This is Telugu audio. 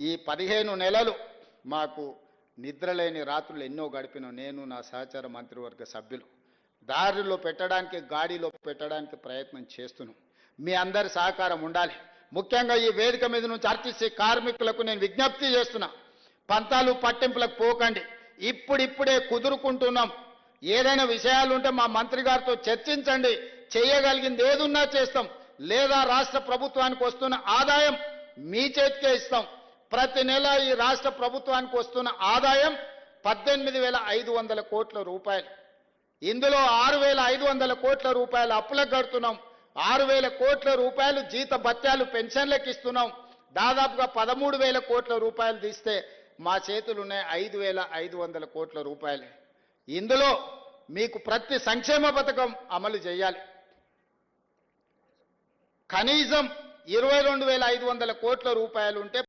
ఈ పదిహేను నెలలు మాకు నిద్రలేని రాత్రులు ఎన్నో గడిపిన నేను నా సహచర మంత్రివర్గ సభ్యులు. దారిలో పెట్టడానికి గాడిలో పెట్టడానికి ప్రయత్నం చేస్తున్నాం మీ అందరి సహకారం ఉండాలి. ముఖ్యంగా ఈ వేదిక మీద నుంచి ఆర్టీసీ కార్మికులకు నేను విజ్ఞప్తి చేస్తున్నా. పంతాలు పట్టింపులకు పోకండి. ఇప్పుడిప్పుడే కుదురుకుంటున్నాం. ఏదైనా విషయాలు ఉంటే మా మంత్రి గారితో చర్చించండి. చేయగలిగింది ఏదున్నా చేస్తాం. లేదా రాష్ట్ర ప్రభుత్వానికి వస్తున్న ఆదాయం మీ చేతికే ఇస్తాం. ప్రతి నెల ఈ రాష్ట్ర ప్రభుత్వానికి వస్తున్న ఆదాయం పద్దెనిమిది వేల ఐదు వందల కోట్ల రూపాయలు. ఇందులో ఆరు వేల ఐదు వందల కోట్ల రూపాయలు అప్పులకు కడుతున్నాం. ఆరు వేల కోట్ల రూపాయలు జీత భత్యాలు పెన్షన్లకు ఇస్తున్నాం. దాదాపుగా పదమూడు వేల కోట్ల రూపాయలు తీస్తే మా చేతులు ఉన్నాయి ఐదు వేల ఐదు వందల కోట్ల రూపాయలు. ఇందులో మీకు ప్రతి సంక్షేమ పథకం అమలు చేయాలి. కనీసం ఇరవై రెండు వేల ఐదు వందల కోట్ల రూపాయలు ఉంటే